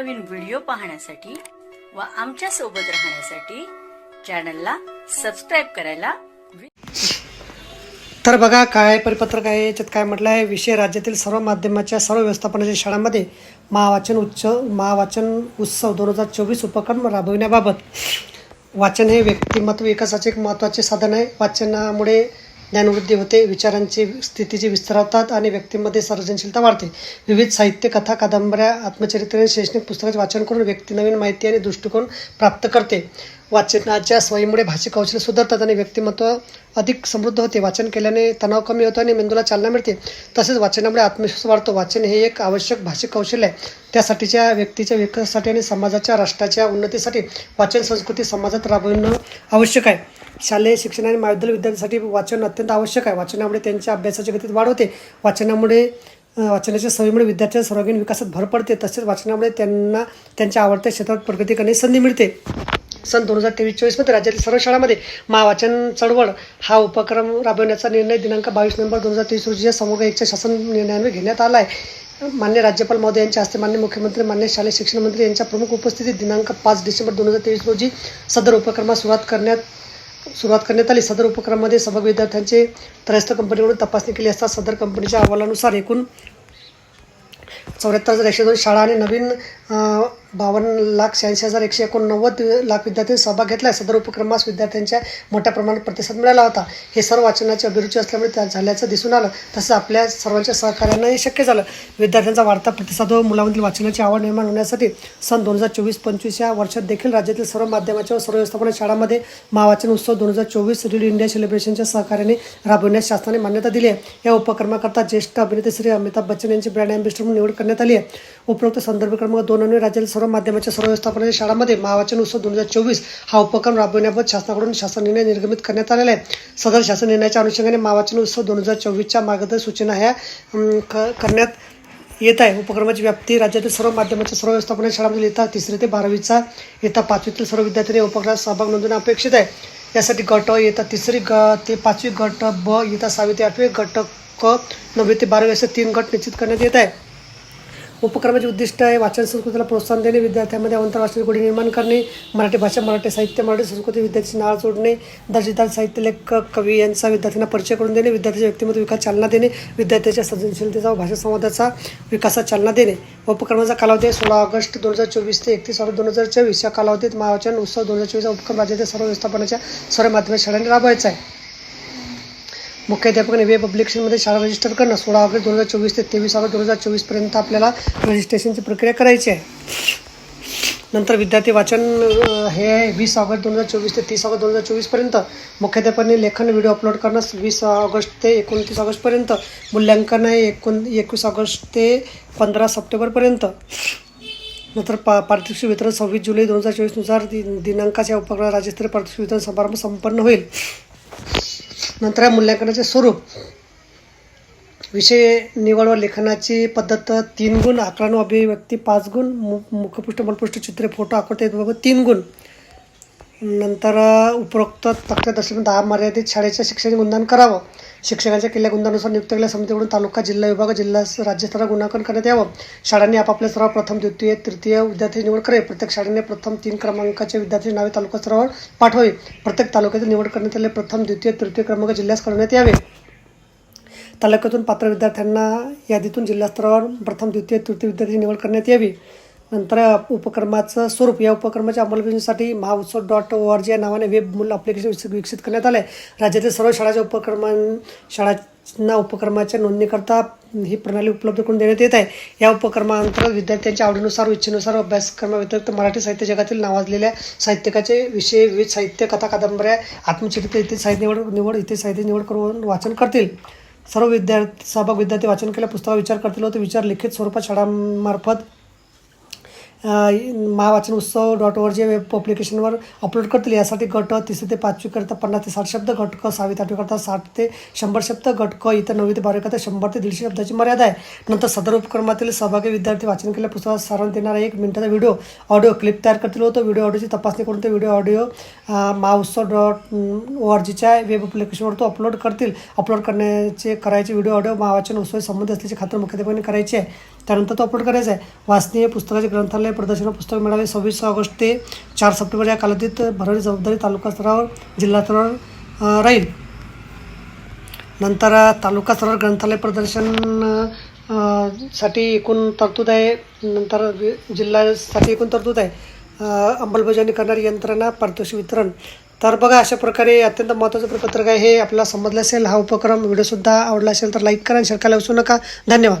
नवनवीन व्हिडिओ पाहण्यासाठी व आमच्यासोबत राहण्यासाठी चॅनलला सबस्क्राईब करायला तर बघा काय परिपत्रक आहे याच्यात काय म्हटलं आहे? विषय राज्यातील सर्व माध्यमाच्या सर्व व्यवस्थापनाच्या शाळांमध्ये महावाचन उच्च महावाचन उत्सव दोन हजार चोवीस उपक्रम राबविण्याबाबत वाचन हे व्यक्तिमत्व विकासाचे एक महत्त्वाचे साधन आहे. वाचनामुळे ज्ञानवृद्धी होते विचारांची स्थितीची विस्तार होतात आणि व्यक्तीमध्ये सर्जनशीलता वाढते. विविध साहित्य कथा कादंबऱ्या आत्मचरित्र आणि शैक्षणिक पुस्तकाचे वाचन करून व्यक्ती नवीन माहिती आणि दृष्टिकोन प्राप्त करते. वाचनाच्या सवयीमुळे भाषिक कौशल्य सुधारतात आणि व्यक्तिमत्व अधिक समृद्ध होते. वाचन केल्याने तणाव कमी होतो आणि मेंदूला चालना मिळते. तसेच वाचनामुळे आत्मविश्वास वाढतो. वाचन हे एक आवश्यक भाषिक कौशल्य आहे. त्यासाठीच्या व्यक्तीच्या विकासासाठी आणि समाजाच्या राष्ट्राच्या उन्नतीसाठी वाचन संस्कृती समाजात राबविणं आवश्यक आहे. शालेय शिक्षण आणि महाविद्यालय विद्यार्थ्यांसाठी वाचन अत्यंत आवश्यक आहे. वाचनामुळे त्यांच्या अभ्यासाच्या गतीत वाढ होते. वाचनामुळे वाचनाच्या सवयीमुळे विद्यार्थ्यांच्या सर्वांगीण विकासात भर पडते. तसेच वाचनामुळे त्यांना त्यांच्या आवडत्या क्षेत्रात प्रगती करण्याची संधी मिळते. सन दोन हजार तेवीस चोवीसमध्ये राज्यातील सर्व शाळांमध्ये महावाचन चळवळ हा उपक्रम राबवण्याचा निर्णय दिनांक बावीस नोव्हेंबर दोन हजार तेवीस रोजी या समग्र एकच्या शासन निर्णयाने घेण्यात आला आहे. मान्य राज्यपाल महोदय यांच्या हस्ते मान्य मुख्यमंत्री मान्य शालेय शिक्षण मंत्री यांच्या प्रमुख उपस्थितीत दिनांक पाच डिसेंबर दोन हजार तेवीस रोजी सदर उपक्रमास सुरुवात करण्यात सुरुवात करण्यात आली. सदर उपक्रमामध्ये सहभागी विद्यार्थ्यांचे त्रयस्थ कंपनीकडून तपासणी केली असता सदर कंपनीच्या अहवालानुसार एकूण चौऱ्याहत्तर हजार एकशे दोन शाळा आणि नवीन बावन्न लाख शहाऐंशी हजार एकशे एकोणनव्वद लाख विद्यार्थ्यांनी सहभाग घेतला. आहे सदर उपक्रमास विद्यार्थ्यांच्या मोठ्या प्रमाणात प्रतिसाद मिळाला होता. हे सर्व वाचनाची अभिरुची असल्यामुळे त्या झाल्याचं दिसून आलं. तसंच आपल्या सर्वांच्या सहकार्यानं हे शक्य झालं. विद्यार्थ्यांचा वाढता प्रतिसाद व मुलांमधील वाचनाची आवड निर्माण होण्यासाठी सन दोन हजार चोवीस पंचवीस या वर्षात देखील राज्यातील सर्व माध्यमाच्या व सर्व व्यवस्थापन शाळांमध्ये महावाचन उत्सव दोन हजार चोवीस रीड इंडिया सेलिब्रेशनच्या सहकार्याने राबविण्यास शासनाने मान्यता दिली आहे. या उपक्रमाकरता ज्येष्ठ अभिनेते श्री अमिताभ बच्चन यांची ब्रँड अँबॅसिडर म्हणून निवड करण्यात आली आहे. उपरोक्त संदर्भ क्रमांक दोन अन्वये राज्यातील सर्व माध्यमाच्या सर्व व्यवस्थापनाच्या शाळांमध्ये महावाचन उत्सव दोन हजार चोवीस हा उपक्रम राबविण्याबाबत शासनाकडून शासन निर्णय निर्गमित करण्यात आलेला आहे. सदर शासन निर्णयाच्या अनुषंगाने महावाचन उत्सव दोन हजार चोवीसच्या मार्गदर्शक सूचना ह्या क- करण्यात येत आहे. उपक्रमाची व्याप्ती राज्यातील सर्व माध्यमाच्या सर्व व्यवस्थापन शाळांमधील येतात तिसरी ते बारावीचा येता पाचवीतील सर्व विद्यार्थ्यांनी उपक्रमात सहभाग नोंदवणे अपेक्षित आहे. यासाठी गट येतात तिसरी ग ते पाचवी गट ब येता सहावी ते आठवी गट क नववी ते बारावी असे तीन गट निश्चित करण्यात येत आहे. उपक्रमाचे उद्दिष्ट आहे. वाचन संस्कृतीला प्रोत्साहन देणे विद्यार्थ्यांमध्ये अंतर वाचन गोडी निर्माण करणे मराठी भाषा मराठी साहित्य मराठी संस्कृती विद्यार्थी नाळ जोडणे दर्जेदार साहित्य लेखक कवी यांचा विद्यार्थ्यांना परिचय करून देणे विद्यार्थ्यांच्या व्यक्तिमत्व विकास चालना देणे विद्यार्थ्यांच्या सर्जनशीलतेचा व भाषा संवादाचा विकासात चालना देणे. उपक्रमाचा कालावधी आहे सोळा ऑगस्ट दोन हजार चोवीस ते एकतीस ऑगस्ट दोन हजार चोवीस. या कालावधीत महावाचन उत्सव दोन हजार चोवीसचा उपक्रम राज्यातील सर्व व्यवस्थापनाच्या सर्व माध्यमिक शाळांनी राबवायचा आहे. मुख्याध्यापकाने वेब पब्लिकेशनमध्ये शाळा रजिस्टर करणं. सोळा ऑगस्ट दोन हजार चोवीस ते तेवीस ऑगस्ट दोन हजार चोवीसपर्यंत आपल्याला रजिस्ट्रेशनची प्रक्रिया करायची आहे. नंतर विद्यार्थी वाचन हे आहे. वीस ऑगस्ट दोन हजार चोवीस ते तीस ऑगस्ट दोन हजार चोवीसपर्यंत मुख्याध्यापकाने लेखन व्हिडिओ अपलोड करणं. वीस ऑगस्ट ते एकोणतीस ऑगस्टपर्यंत मूल्यांकन आहे. एकोण एकवीस ऑगस्ट ते पंधरा सप्टेंबरपर्यंत नंतर पा पारितोषिक वितरण सव्वीस जुलै दोन हजार चोवीसनुसार दि दिनांकाच्या उपक्रम राज्यस्तरीय पारितोषिक वितरण समारंभ संपन्न होईल. नंतर मूल्यांकनाचे स्वरूप. विषय निवड व लेखनाची पद्धत तीन गुण आकलन अभिव्यक्ती पाच गुण मु मुखपृष्ठ मलपृष्ठ चित्रे फोटो आकृती बाबत तीन गुण. नंतर उपरोक्त उपरोक्त तक्त्यादर्शन दहा मर्यादित शाळेच्या शिक्षण गुणदान करावं. शिक्षकांच्या किल्ल्या गुणदानुसार नियुक्त केलेल्या समितीकडून तालुका जिल्हा विभाग जिल्हा राज्यस्तरावर गुणांकन करण्यात यावं. शाळांनी आपापल्या स्तरावर प्रथम द्वितीय तृतीय विद्यार्थी निवड करे प्रत्येक शाळेने प्रथम तीन क्रमांकाचे विद्यार्थी नावे तालुका स्तरावर पाठवावी. प्रत्येक तालुक्यातील निवड करण्यात आले प्रथम द्वितीय तृतीय क्रमांक जिल्ह्यास करण्यात यावे. तालुक्यातून पात्र विद्यार्थ्यांना यादीतून जिल्हास्तरावर प्रथम द्वितीय तृतीय विद्यार्थी निवड करण्यात यावी. नंतर उपक्रमाचं स्वरूप या उपक्रमाच्या अंमलबजावणीसाठी महाउत्सव डॉट ओ आर जी या नावाने वेब मूल ॲप्लिकेशन विकसित विकसित करण्यात आलं आहे राज्यातील सर्व शाळाच्या उपक्रमां शाळांना उपक्रमाच्या नोंदणीकरता ही प्रणाली उपलब्ध करून देण्यात येत आहे. या उपक्रमांतर्गत विद्यार्थ्यांच्या आवडीनुसार इच्छेनुसार अभ्यासक्रमाव्यतिरिक्त मराठी साहित्य जगातील नावाजलेल्या साहित्यकाचे विषय विविध साहित्य कथा कादंबऱ्या आत्मचरित्र इथे साहित्य निवड निवड इथे साहित्य निवड करून वाचन करतील. सर्व विद्यार्थी सहभाग विद्यार्थी वाचन केल्या पुस्तकावर विचार करतील व ते विचार लिखित स्वरूपात शाळांमार्फत महावाचन उत्सव डॉट ओवर जे वेब पब्लिकेशनवर अपलोड करतील. यासाठी गट तिसरी ते पाचवीकरता पन्नास ते साठ शब्द गट क सहावी ते आठवीकरता साठ ते शंभर शब्द गट क इतर नववी ते बारावीकरता शंभर ते दीडशे शब्दाची मर्यादा आहे. नंतर सदर उपक्रमातील सहभागी विद्यार्थी वाचन केलेल्या पुस्तकात सारण देणारा एक मिनिटाचा व्हिडिओ ऑडिओ क्लिप तयार करतील. होतो तो व्हिडिओ ऑडिओची तपासणी करून ते video audio Mahautsav dot O R जीच्या वेब अप्लिकेशनवर तो अपलोड करतील. अपलोड करण्याचे करायचे व्हिडिओ ऑडिओ महावाचन उत्सव संबंधित असल्याची खात्री मुख्याध्यापकांनी करायची आहे. त्यानंतर तो अपलोड करायचा आहे. वाचनीय पुस्तकाचे ग्रंथालय ग्रंथालय प्रदर्शन पुस्तक मेळावे. सव्वीस ऑगस्ट ते चार सप्टेंबर या कालावधीत भरणी जबाबदारी तालुका स्तरावर जिल्हा स्तरावर राहील. नंतर तालुका स्तरावर ग्रंथालय प्रदर्शनसाठी एकूण तरतूद आहे. नंतर जिल्ह्यासाठी एकूण तरतूद आहे. अंमलबजावणी करणारी यंत्रणा पारितोषिक वितरण. तर बघा अशा प्रकारे अत्यंत महत्त्वाचं प्रपत्रक आहे हे आपल्याला समजलं असेल. हा उपक्रम व्हिडिओसुद्धा आवडला असेल तर लाईक करा आणि शेअर करायला विसरू नका. धन्यवाद.